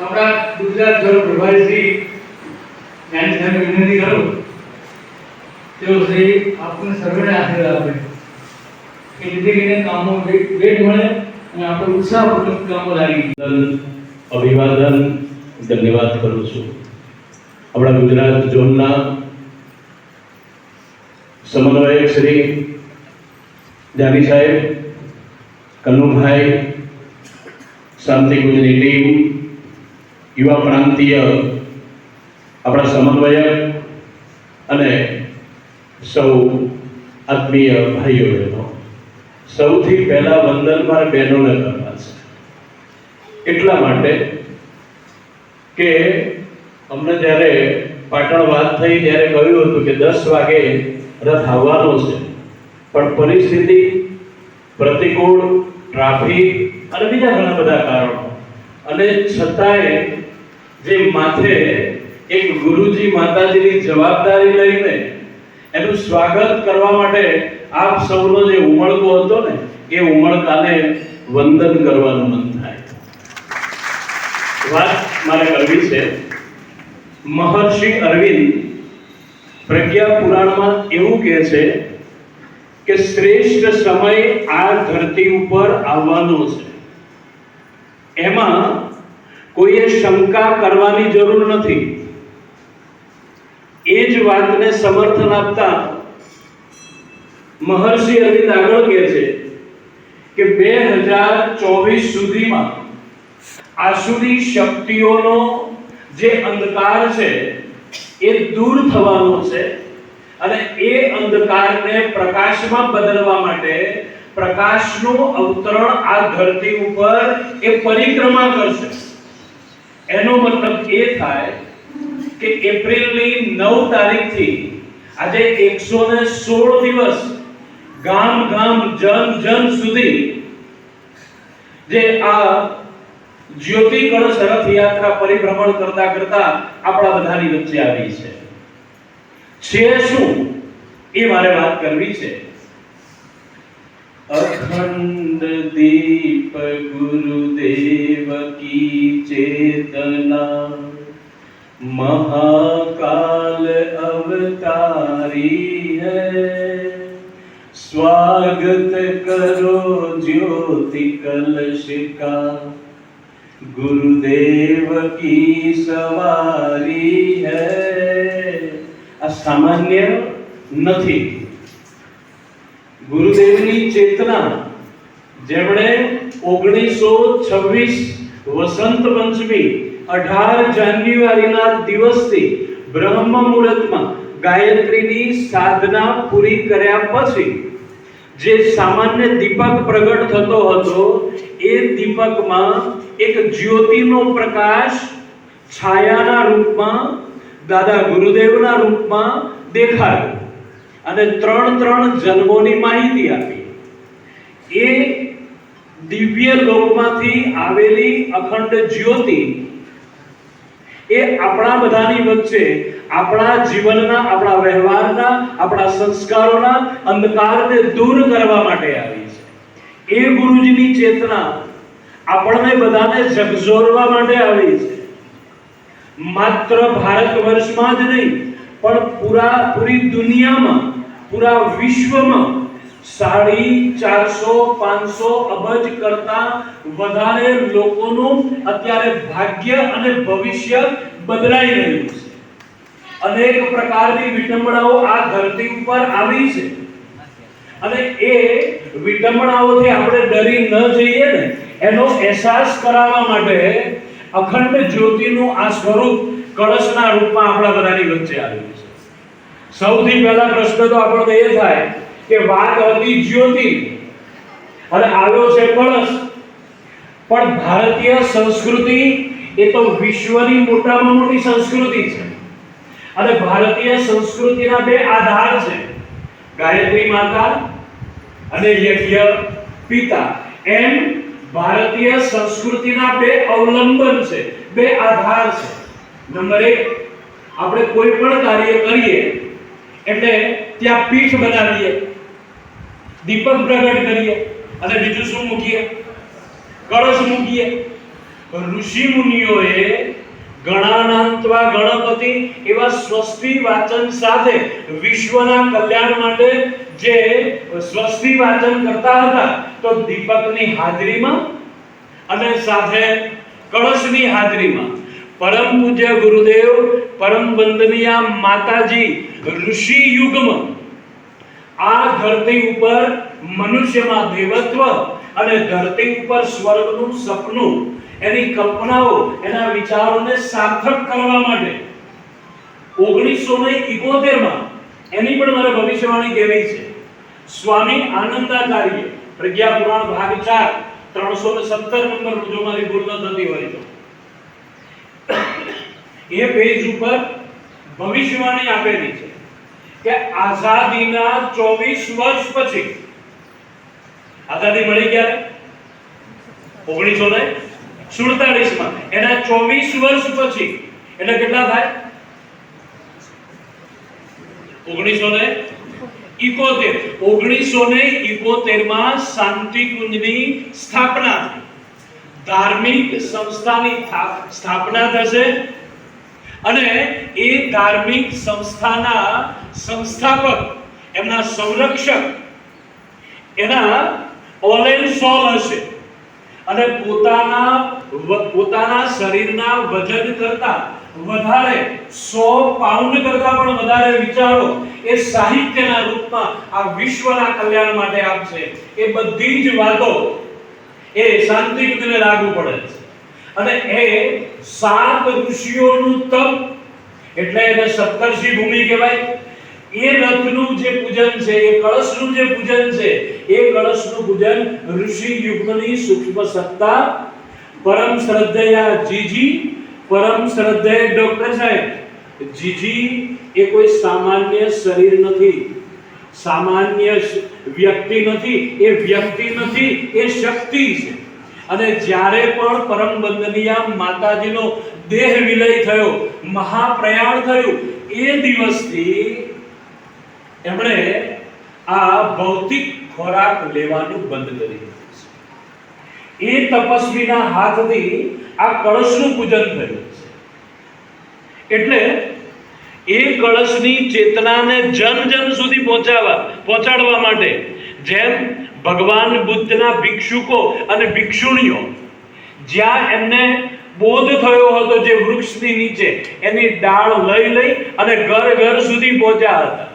આપણા ગુજરાત જળ પ્રભારી શ્રી જ્ઞાની સાહેબ વિનંતી કરું. તેઓ શ્રી આપણને સર્વેને આશીર્વાદ આપે. કે જેથી કરીને કામો વેગ મળે અને આપણે ઉત્સાહપૂર્વક કામો લાગી. અભિવાદન, ધન્યવાદ કરું છું. આપણા ગુજરાત ઝોનના સમન્વયક શ્રી જાની સાહેબ, કનુભાઈ શાંતિ ગુજની ટીમ યુવા પ્રાંતીય આપણા સમન્વયક અને સૌ આત્મીય ભાઈઓ બહેનો સૌથી પહેલા વંદન મારે બહેનોને કરવા છે. એટલા માટે કે અમને જ્યારે પાટણ વાત થઈ ત્યારે કહ્યું હતું કે દસ વાગે રથ આવવાનો છે. પણ પરિસ્થિતિ, પ્રતિકૂળ, ટ્રાફિક અને બીજા ઘણા બધા કારણો. અને છતાંય જે માથે એક ગુરુજી માતાજીની જવાબદારી લઈને એનું સ્વાગત કરવા માટે આપ સૌનો જે ઉમળકો હતો ને, એ ઉમળકાને વંદન કરવાનું મન થાય. વાત મારે કરવી છે. મહર્ષિ અરવિંદ પ્રજ્ઞા પુરાણમાં એવું કહે છે કે શ્રેષ્ઠ સમય આ ધરતી ઉપર આવવાનો છે. એમાં કોઈએ શંકા કરવાની જરૂર નથી. એ જ વાતને સમર્થન આપતા મહર્ષિ અરવિંદ આગળ કહે છે કે બે હજાર ચોવીસ સુધીમાં આસુરી શક્તિઓનો જે અંધકાર છે, એ દૂર થવાનો છે અને એ અંધકારને પ્રકાશમાં બદલવા માટે પ્રકાશનું અવતરણ આ ધરતી ઉપર એ પરિક્રમા કરશે. એનો મતલબ એ થાય કે એપ્રિલની નવ તારીખથી આજે એકસો ને સોળ દિવસ ગામ ગામ જન જન સુધી જે આ જ્યોતિ કળશ રથયાત્રા પરિભ્રમણ કરતા કરતા આપણા બધાની વચ્ચે આવી છે. છે શું? એ મારે વાત કરવી છે. અખંડ દીપ ગુરુદેવ કી ચેતના महाकाल अवतारी है स्वागत करो ज्योति कलश का गुरुदेव की सवारी है આ સામાન્ય નથી ગુરુદેવની ચેતના જેમણે ઓગણીસો છવ્વીસ વસંત પંચમી અઢાર જાન્યુઆરીના દિવસથી બ્રહ્મ મુહૂર્તમાં ગાયત્રીની સાધના પૂરી કર્યા પછી જે સામાન્ય દીપક પ્રગટ થતો હતો, એ દીપકમાં એક જ્યોતિનો પ્રકાશ છાયાના રૂપમાં, દાદા ગુરુદેવના રૂપમાં દેખાયો અને ત્રણ ત્રણ જન્મોની માહિતી આપી. એ દિવ્ય લોકમાંથી આવેલી અખંડ જ્યોતિ એ આપણા બધાની વચ્ચે આપણા જીવનના, આપણા વ્યવહારના, આપણા સંસ્કારોના અંધકારને દૂર કરવા માટે આવી છે. એ ગુરુજીની ચેતના આપણને બધાને જગજોરવા માટે આવી છે. માત્ર ભારત વર્ષમાં જ નહીં, પણ પૂરા, પૂરી દુનિયામાં, પૂરા વિશ્વમાં સાડી ચારસો, પાંચસો અબજ કરતા વધારે લોકોનું અત્યારે ભાગ્ય અને ભવિષ્ય બદલાઈ રહ્યું છે. અનેક પ્રકારની વિટંબણાઓ આ ધરતી ઉપર આવી છે. અને એ વિટંબણાઓથી આપણે ડરી ન જઈએ ને, એનો અહેસાસ કરાવવા માટે અખંડ જ્યોતિનું આ સ્વરૂપ કળશના રૂપમાં આપણા બધાની વચ્ચે આવ્યું છે. સૌથી પહેલા પ્રશ્ન તો આપણને એ થાય કે વાત હતી જ્યોતિ. અને આવ્યો છે કળશ. પણ ભારતીય સંસ્કૃતિ એ તો વિશ્વની મોટામાં મોટી સંસ્કૃતિ છે. અને ભારતીય સંસ્કૃતિના બે આધાર છે. ગાયત્રી માતા અને યજ્ઞ પિતા. એમ ભારતીય સંસ્કૃતિના બે અવલંબન છે. બે આધાર છે. નંબર એક, આપણે કોઈ પણ કાર્ય કરીએ, એટલે ત્યાં પીઠ બનાવીએ. દીપક પ્રગટ કરીએ અને બીજું શું મૂકીએ? કળશ મૂકીએ? ઋષિ મુનિઓએ ગણાનાંતવા ગણપતિ એવા સ્વસ્તિ વાચન સાથે વિશ્વના કલ્યાણ માટે જે સ્વસ્તિ વાચન કરતા હતા, તો દીપકની હાજરીમાં અને સાથે કળશની હાજરીમાં પરમ પૂજ્ય ગુરુદેવ, પરમ વંદનીય માતાજી ઋષિ યુગમાં આ ધરતી ઉપર મનુષ્યમાં દેવત્વ અને ધરતી ઉપર સ્વર્ગનું સપનું, એની કલ્પનાઓ, એના વિચારોને સાર્થક કરવા માટે ઓગણીસો ને ઇકોતેરમાં એની પણ મારે ભવિષ્યવાણી કહેવી છે. સ્વામી આનંદાચાર્ય પ્રજ્ઞા પુરાણ ભાગ ચાર, ત્રણસો ને સત્તર નંબર જો મારી ભૂલ ન થતી હોય તો. એ પેજ ઉપર ભવિષ્યવાણી આપેલી છે. કે આઝાદીના ચોવીસ વર્ષ પછી. આઝાદી મળી ક્યારે? ઓગણીસો ને સુડતાલીસમાં એના ચોવીસ વર્ષ પછી. એટલે કેટલા થાય? ઓગણીસો ને ઇકોતેર. ઓગણીસો ને ઇકોતેરમાં શાંતિ કુંજની સ્થાપના. ધાર્મિક સંસ્થાની સ્થાપના થશે. અને એ ધાર્મિક સંસ્થાના સંસ્થાપક, એમના સંરક્ષક, એના ઓલેન સોલ હશે અને પોતાના પોતાના શરીરના વજન કરતા વધારે સો પાઉન્ડ કરતા પણ વધારે વિચારો, એ સાહિત્યના રૂપમાં આ વિશ્વના કલ્યાણ માટે આપશે એ બધી જ વાતો એ શાંતિકુંજને લાગુ પડે છે. અને એ સાત ઋષિઓનું તપ, એટલે એને સપ્તર્ષિ ભૂમિ કહેવાય એ રથનું જે પૂજન છે, એ કળશનું જે પૂજન છે, એ કળશનું પૂજન ઋષિ યુગની સૂક્ષ્મ સત્તા, પરમ શ્રદ્ધેયા જીજી, પરમ શ્રદ્ધેય ડોક્ટર સાહેબ. જીજી એ કોઈ સામાન્ય શરીર નથી, સામાન્ય વ્યક્તિ નથી, એ વ્યક્તિ નથી, એ શક્તિ છે. અને જ્યારે પણ પરમ વંદનીય માતાજીનો દેહ વિલય થયો, મહાપ્રયાણ થયું, એ દિવસથી એમણે આ ભૌતિક ખોરાક લેવાનું બંધ કરી દીધું. એ તપસ્વીના હાથથી આ કળશનું પૂજન થયું છે એટલે એ કળશની ચેતનાને જન જન સુધી પહોંચાડવા પહોંચાડવા માટે જેમ ભગવાન બુદ્ધના ભિક્ષુકો અને ભિક્ષુણીઓ જ્યાં એમને બોધ થયો હતો જે વૃક્ષની નીચે, એની ડાળ લઈ લઈ અને ઘર ઘર સુધી પહોંચ્યા હતા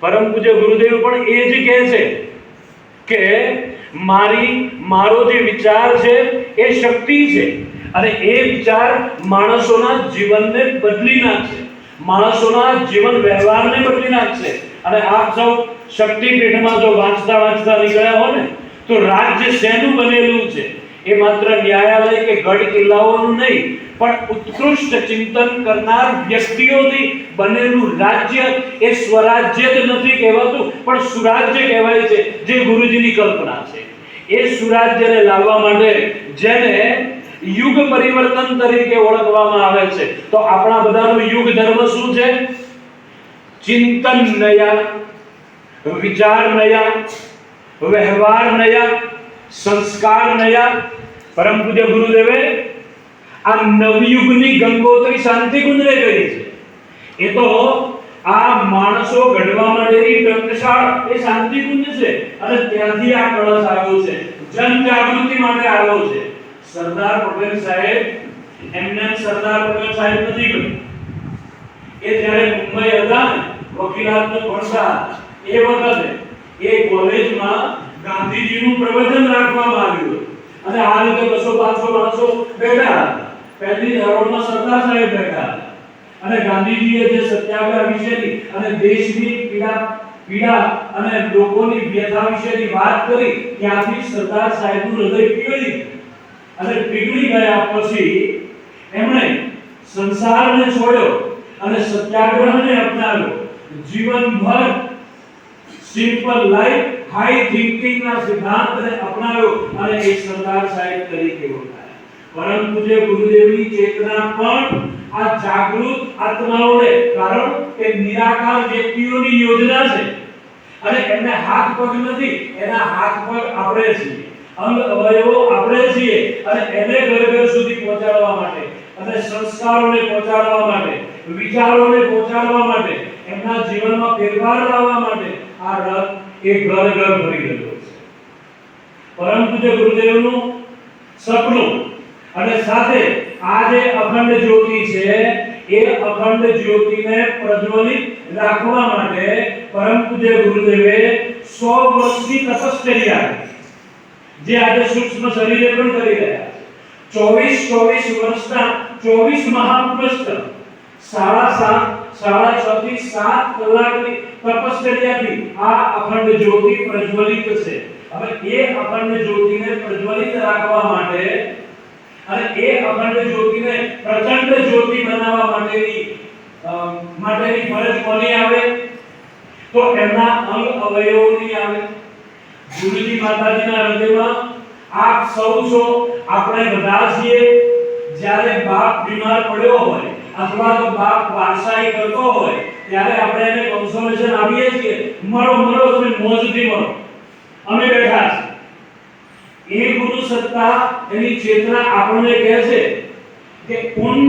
પરમ પૂજ્ય ગુરુદેવ પણ એ જ કહે છે કે મારી, મારો જે વિચાર છે એ શક્તિ છે અને એ વિચાર માણસોના જીવનને બદલી નાખશે. માણસોના જીવન વ્યવહારને બદલી નાખશે. અને આપ સૌ શક્તિપીઠમાં જો વાંચતા વાંચતા નીકળ્યા હો ને, તો રાજ્ય શેનું બનેલું છે? એ માત્ર ન્યાયાલય કે ગઢ કિલ્લાઓનું નહીં, પણ ઉત્કૃષ્ટ ચિંતન કરનાર વ્યક્તિઓથી બનેલું રાજ્ય એ સ્વરાજ્ય જ નથી કહેવાતું, પણ સુરાજ્ય કહેવાય છે, જે ગુરુજીની કલ્પના છે. એ સુરાજ્યને લાવવા માટે જેને યુગ પરિવર્તન તરીકે ઓળખવામાં આવે છે. તો આપણા બધાનો યુગ ધર્મ શું છે? ચિંતન નયા, વિચાર નયા, વ્યવહાર નયા સંસ્કાર નયા, પરમ પૂજ્ય ગુરુદેવે, આ નવયુગની ગંગોત્રી શાંતિ ગુંજરે કરી છે. એ તો આ માણસો ઘડવા માટેની ટંકશાળ એ શાંતિ કુંજ છે અને ત્યાંથી આ કળશ આવ્યો છે. જન જાગૃતિ માટે આવ્યો છે. સરદાર પટેલ સાહેબ, એમને સરદાર પટેલ સાહેબ નથી ગયું એ જ્યારે મુંબઈ હતા ને, વકીલાતનું ભણતા, એ વખતે એ કોલેજમાં ગાંધીજીનું પ્રવચન રાખવામાં આવ્યું અને આ રીતે બસો, પાંચસો માણસો બેઠા. પહેલી હરોળમાં સરદાર સાહેબ બેઠા. અને ગાંધીજીએ જે સત્યાગ્રહ વિશેની અને દેશની પીડા પીડા અને લોકોની વ્યથા વિશેની વાત કરી, ત્યાંથી સરદાર સાહેબનું હૃદય પીગળી. અને પીગળી ગયા પછી એમણે સંસારને છોડ્યો અને સત્યાગ્રહને અપનાવ્યો. જીવનભર સિમ્પલ લાઈફ હાઈ થિંકિંગ ના સિદ્ધાંતને અપનાવ્યો અને એ સરદાર સાહેબ તરીકે ઓળખાય. પરંતુ જે ગુરુદેવની ચેતના પણ આ જાગૃત આત્માઓને, કારણ કે નિરાકાર વ્યક્તિઓની યોજના છે, અને એમને હાથ પગ નથી, એના હાથ પગ આપણે છીએ. અંગ અવયવો આપણે છીએ અને એને ઘર ઘર સુધી પહોંચાડવા માટે, અને સંસ્કારોને પહોંચાડવા માટે, વિચારોને પહોંચાડવા માટે, એમના જીવનમાં ફેરફાર લાવવા માટે આ રથ એ ઘર ઘર રહ્યો છે. પરમ પૂજ્ય ગુરુદેવનું સપનું અને સાથે આ જે અખંડ જ્યોતિ છે, એ અખંડ જ્યોતિને પ્રજ્વલિત રાખવા માટે પરમ પૂજ્ય ગુરુદેવે 100 વર્ષની તપશ્ચર્યા જે આજે સૂક્ષ્મ શરીરે પણ કરી રહ્યા છે. ચોવીસ ચોવીસ વર્ષના ચોવીસ મહાપુરુષ સાડા સાત સાડા છ થી સાત કલાકની તપશ્ચર્યાથી આ અખંડ જ્યોતિ પ્રજ્વલિત છે. હવે એ અખંડ જ્યોતિને પ્રજ્વલિત રાખવા માટે અને એ અખંડ જ્યોતિને પ્રચંડ જ્યોતિ બનાવવા માટેની માટેની ફરજ કોની આવે? તો એમના અંગ અવયવોની આવે. ગુરુજી માતાજીના હૃદયમાં આપ સૌ છો, આપણે બધા છીએ. જ્યારે બાપ બીમાર પડ્યો હોય અથવા તો બાપ વારસાઈ કરતો હોય ત્યારે આપણે એને કન્સોલેશન આપીએ છીએ મરો મરો તમે મોજથી મરો અમે બેઠા છીએ એ ગુરુ સત્તા એની ચેતના આપણને કહે છે कि उन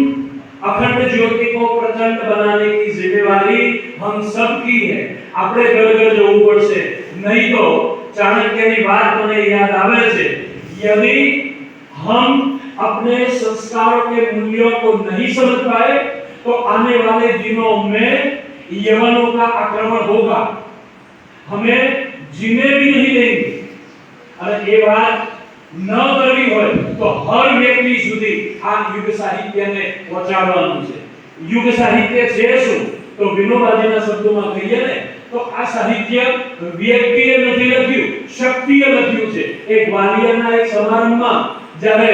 अखंड ज्योति को प्रचंड बनाने की जिम्मेवारी हम सब की है આપણે ઘર ઘર જવું પડશે નહીં તો ચાણક્યની વાત મને યાદ આવે છે यदि हम अपने संस्कारों के मूल्यों को नहीं समझ पाए तो आने वाले दिनों में यवनों का आक्रमण होगा हमें जीने भी नहीं देंगे અને એ વાત ન કરવી હોય તો હર વ્યક્તિ સુધી આ યુગ સાહિત્યને પહોંચાડવાનું છે યુગ સાહિત્ય છે શું તો વિનોબાજીના શબ્દોમાં કહીએ ને તો આ સાહિત્ય વ્યક્તિએ નથી લખ્યું શક્તિએ લખ્યું છે એક ગ્વાલિયરના એક સમારંભમાં જ્યારે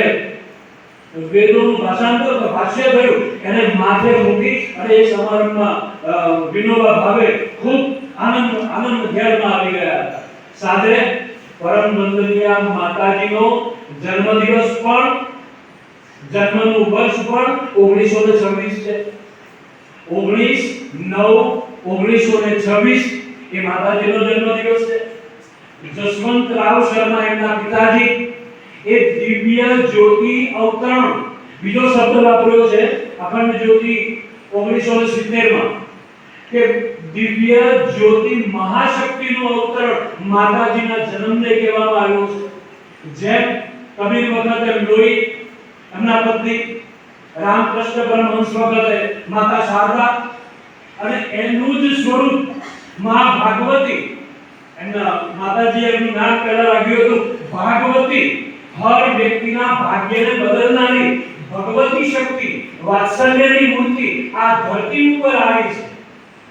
વેદોનું ભાષાંતર ભાષ્ય થયું. એને માથે મૂકી અને એ સમારંભમાં વિનોબા ભાવે ખૂબ આનંદ આનંદ ઘેરમાં આવી ગયા હતા. સાથે પરમ વંદનીય માતાજીનો જન્મદિવસ પણ, જન્મનું વર્ષ પણ 1926 છે. 19 9 1926 એ માતાજીનો જન્મદિવસ છે. જસવંતરાવ શર્મા એમના પિતાજી એ દિવ્ય જ્યોતિ અવતરણ. બીજો શબ્દ વાપર્યો છે અખંડ જ્યોતિ 1970 માં કે દિવ્ય જ્યોતિ મહાશક્તિનું અવતરણ માતાજીના જન્મને કહેવામાં આવ્યો છે. જેમ કબીર વખતે લોહી, એમના પત્ની રામકૃષ્ણ પરમહંસ વખતે માતા શારદા અને એનું જ સ્વરૂપ મા ભાગવતી. એમના માતાજીએ એમનું નામ પહેલા રાખ્યું હતું ભાગવતી. હર વ્યક્તિના ભાગ્યને બદલનારી ભગવતી શક્તિ, વાત્સલ્યની મૂર્તિ આ ધરતી ઉપર આવી છે.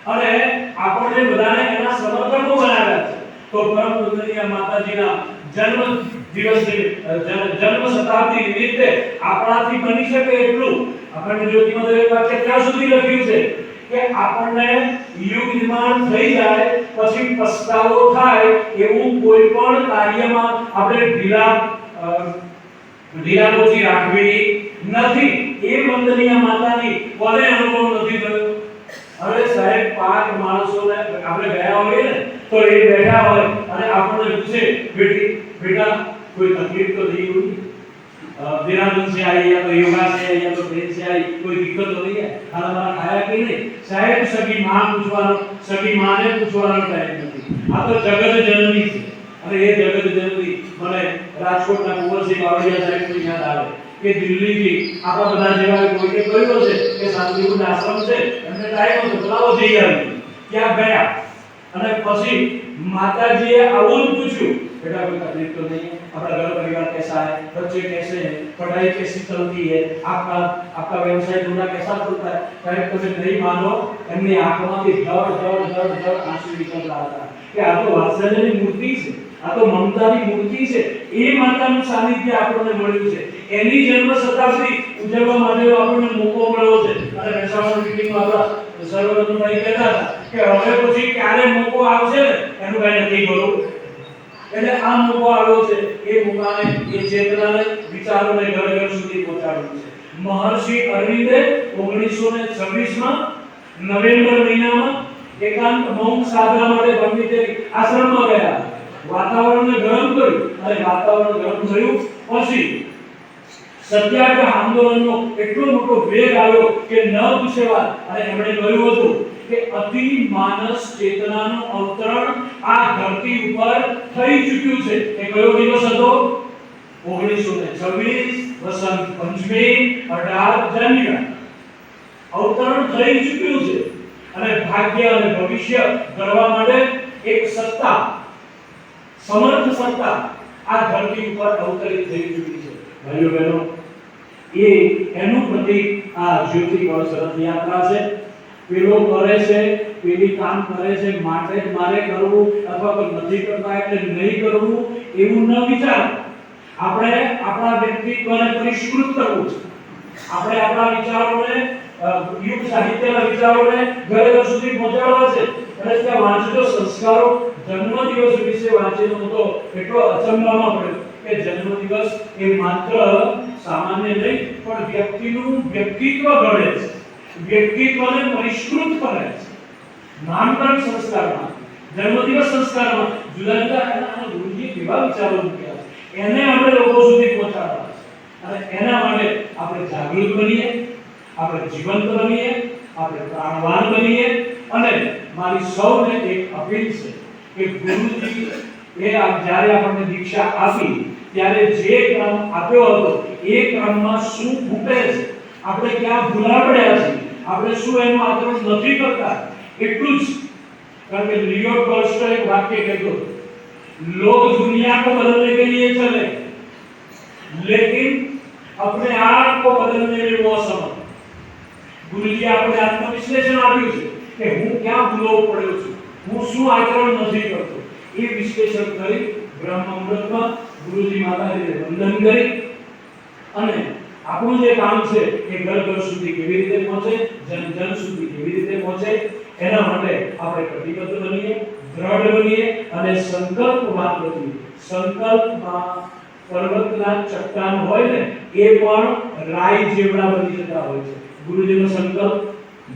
અને આપણને બધાને એના સમર્થકો બનાવ્યા છે. તો પરમ પૂજનીય માતાજીના જન્મ દિવસની જન્મ શતાબ્દી નિમિત્તે આપણાથી બની શકે એટલું. અખંડ જ્યોતિમાં એક વાક્ય ત્યાં સુધી લખ્યું છે કે આપણને યુગ નિર્માણ થઈ જાય, પછી પસ્તાવો થાય એવું કોઈ પણ કાર્યમાં આપણે ઢીલા અ, ઢીલાપોચી રાખવી નથી એ વંદનીય માતાની કોને અનુભવ નથી થયો હવે સાહેબ પાંચ માણસોને આપણે ગયા હોઈએ ને તો એ બેઠા હોય અને આપણને પૂછે બેટી બેટા कोई तकलीफ तो नहीं हुई अ, देहरादून से आई या तो योगा से आई या तो ट्रेन से आई कोई दिक्कत तो नहीं है खाना वाना खाया कि नहीं साहेब सगी मां પૂછવાનો સગી માને પૂછવાનો ટાઈમ નથી આ તો જગત જનની છે અને એ જરૂર જરૂરી મને રાજકોટના કુંવરસિંહ બાવળિયા સાહેબની યાદ આવે. કે દિલ્હીથી આપણા બધા જેવા કોઈએ કહ્યું છે? કે શાંતિપૂર્ણ આશ્રમ છે? એમને ટાઈમ હતો, ચલાવો જઈ આવી. ત્યાં ગયા? અને પછી માતાજીએ આવું પૂછ્યું, બેટા कोई तकलीफ तो नहीं है अपना घर परिवार कैसा है बच्चे कैसे हैं पढ़ाई कैसी चलती है आपका आपका व्यवसाय धंधा कैसा चलता है कहे तुझे नहीं એમની આંખોમાંથી ધડ ધડ ધડ ધડ આંસુ નીકળ રહ્યા હતા. કે આ તો વાત્સલ્યની મૂર્તિ છે. આ તો મમતાની મૂર્તિ છે. એ માતાનું સાનિધ્ય આપણને મળ્યું છે. એની જન્મ શતાબ્દી ઉજવવા માટે આપણને મોકો મળ્યો છે. અને મહેસાણા મીટિંગમાં આપણા સર્વરત્નભાઈ કહેતા હતા કે હવે પછી ક્યારે મોકો આવશે ને? એનું કાંઈ નથી કરું. એટલે આ મોકો આવ્યો છે. એ મોકાને એ ચેતનાને, વિચારોને ઘર ઘર સુધી પહોંચાડવું છે. મહર્ષિ અરવિંદે ઓગણીસો ને છવ્વીસમાં નવેમ્બર મહિનામાં એકાંત મૌન સાધના માટે પંડિતેરી આશ્રમમાં ગયા. વાતાવરણને ગરમ કર્યું. અને વાતાવરણ ગરમ થયું પછી સત્યાગ્રહ આંદોલનનો એટલો મોટો વેગ આવ્યો કે ન પૂછે વાત. અને એમણે કહ્યું હતું કે અતિ માનસ ચેતનાનું અવતરણ આ ધરતી ઉપર થઈ ચૂક્યું છે. એ કયો દિવસ હતો? ઓગણીસો ને છવ્વીસ, વસંત પંચમી, અઢાર જાન્યુઆરી. અવતરણ થઈ ચૂક્યું છે. અને ભાગ્ય અને ભવિષ્ય કરવા માટે એક સત્તા સમર્થ સત્તા આ ધરતી ઉપર અવતરિત થઈ ચૂકી છે. ભાઈઓ બહેનો, એ એનું પ્રતીક આ જ્યોતિ કળશ રથયાત્રા છે. પેલો કરે છે, પેલી કામ કરે છે, માટે મારે કરવું અથવા કોઈ નથી કરતા એટલે નહીં કરવું એવું ન વિચાર. આપણે આપણા વ્યક્તિત્વને પરિષ્કૃત કરવું છે. આપણે આપણા વિચારોને યુગ સાહિત્યના વિચારોને ઘરે ઘર સુધી પહોંચાડવા છે. અને ત્યાં વાંચતો સંસ્કારો જન્મદિવસ વિશે વાંચેલો હતો એટલો અચંબામાં પડ્યો કે જન્મદિવસ એ માત્ર સામાન્ય નહીં, પણ વ્યક્તિનું વ્યક્તિત્વ ઘડે છે. વ્યક્તિત્વને પરિષ્કૃત કરે છે. નામકરણ સંસ્કારમાં જન્મદિવસ સંસ્કારમાં જુદા જુદા એના ગુરુજી કેવા વિચારો મૂક્યા એને આપણે લોકો સુધી પહોંચાડવા છે. અને એના માટે આપણે જાગૃત બનીએ, આપણે જીવંત બનીએ, આપણે પ્રાણવાન બનીએ. અને મારી સૌને એક અપીલ છે કે ગુરુજી એ આ જ્યારે આપણને દીક્ષા આપી ત્યારે જે ક્રમ આપ્યો હતો એ ક્રમમાં શું ખૂટે છે આપણે ક્યાં ભૂલા પડ્યા છીએ આપણે શું એનું આચરણ નથી કરતા એટલું જ કારણ કે લિયો ટોલ્સ્ટોય એક વાક્ય કહેતો હતો, लोग दुनिया को बदलने के लिए चले लेकिन अपने आप को बदलने में वो असमर्थ ગુરુજી આપણે આત્મવિશ્લેષણ આપ્યું છે કે હું ક્યાં ભૂલો પડ્યો છું હું શું આચરણ નથી કરતો? એ વિશ્લેષણ કરી બ્રહ્મ મુહૂર્તમાં ગુરુજી માતાજીને વંદન કરી અને આપણું જે કામ છે એ ઘર ઘર સુધી કેવી રીતે પહોંચે, જન જન સુધી કેવી રીતે પહોંચે, એના માટે આપણે પ્રતિબદ્ધ બનીએ, દ્રઢ બનીએ અને સંકલ્પમાં બનીએ સંકલ્પમાં પર્વતના ચટ્ટાન હોય ને, એ પણ રાઈ જેવડા બની જતા હોય છે. ગુરુજીનો સંકલ્પ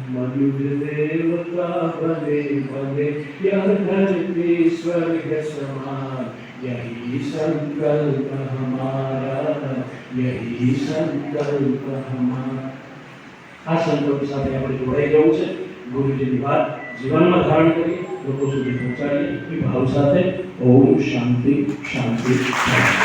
મનુષ્ય દેવતા બને બને યહ ધરતી સ્વર્ગ સમાન यही संकल्प हमारा यही संकल्प हमारा આ સંકલ્પ સાથે આપણે જોડાઈ જવું છે ગુરુજીની વાત જીવનમાં ધારણ કરી લોકો સુધી પહોંચાડીએ એ ભાવ સાથે ઓમ શાંતિ શાંતિ શાંતિ